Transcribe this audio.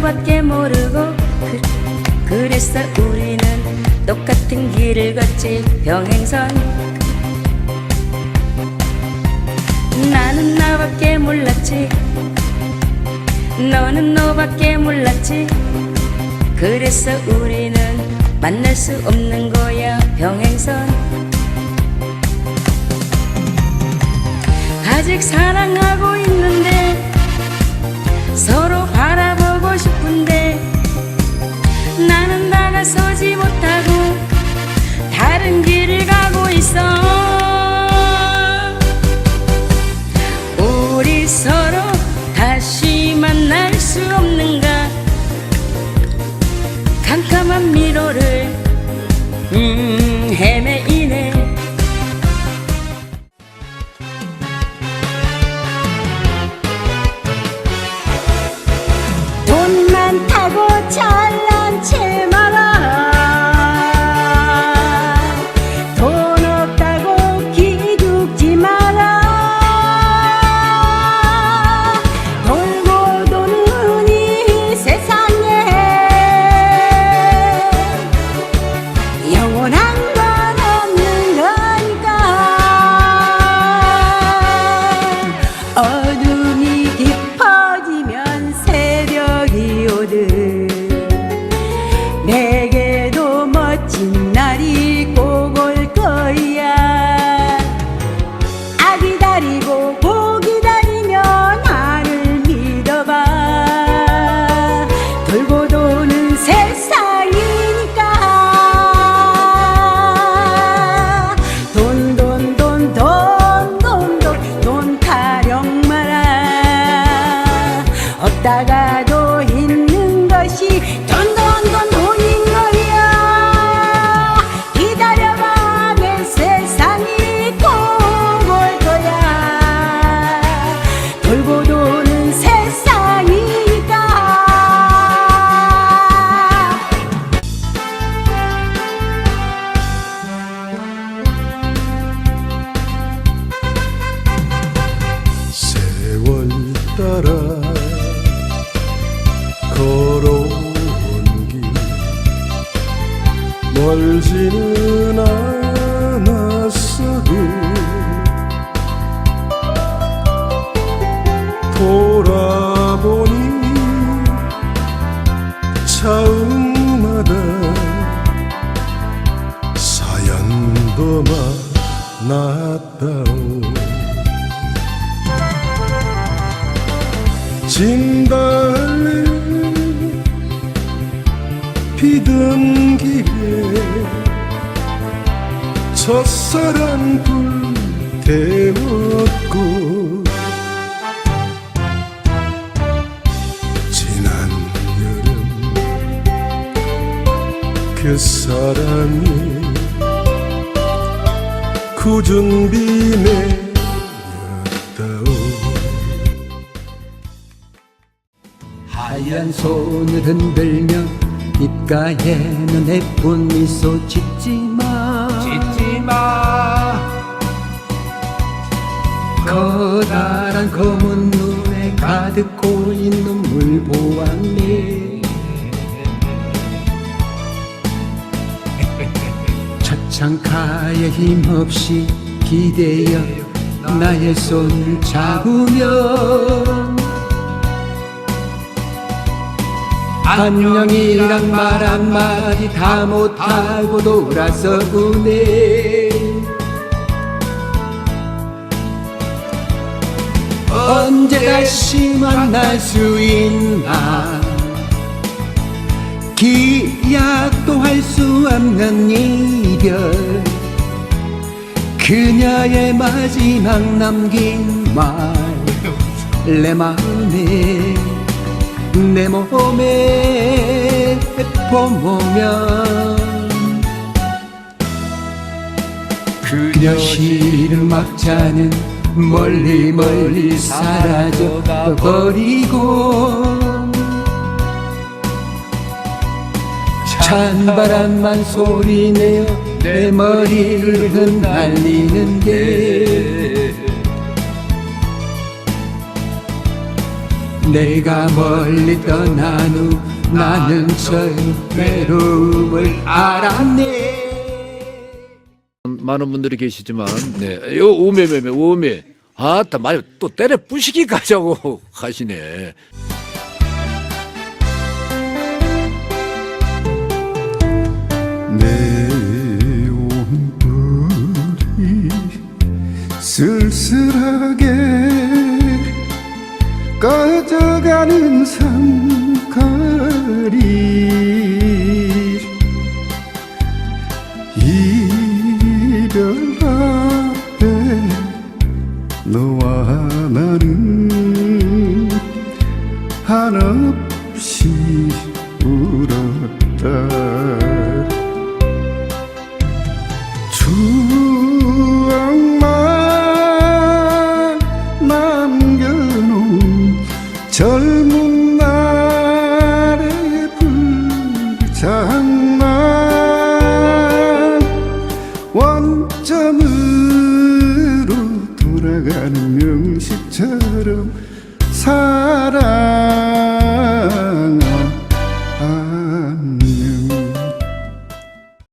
너밖에 모르고 그, 그래서 우리는 똑같은 길을 걷지 평행선. 나는 나밖에 몰랐지. 너는 너밖에 몰랐지. 그래서 우리는 만날 수 없는 거야 평행선. 아직 사랑하고 있는데 서로 다시 만날 수 없는가? 캄캄한 미로를 음 헤매 멀지는 않았어도 돌아보니 차음마다 사연도 많았다오. 진 피던 길에 첫사랑 불 태웠고 지난 여름 그 사랑이 굳은 비 내렸다오. 하얀 손을 흔들며 입가에는 예쁜 미소 짓지 마. 짓지 마. 커다란 검은 눈에 가득 고인 눈물 보았네. 차창가에 힘없이 기대어 나의 손을 잡으면 안녕이란 말 한마디 다 못하고 돌아서 우네. 언제 다시 만날 수 있나? 기약도 할 수 없는 이별. 그녀의 마지막 남긴 말. 내 마음에 내 몸에 보면 그녀 시를 막자는 멀리 멀리 사라져 버리고 찬 바람만 소리내어 내 머리를 흩날리는 게 내가 멀리 떠난 후 나는 저 외로움을 알았네 많은 분들이 계시지만 네, 요 오메메메 오메 아따 많이 또 때려 부시기까지 하고 가시네. 내 온불이 쓸쓸하게 꺼져가는 상거리. 이별 앞에 너와 나는 한없 원점으로 돌아가는 명식처럼 사랑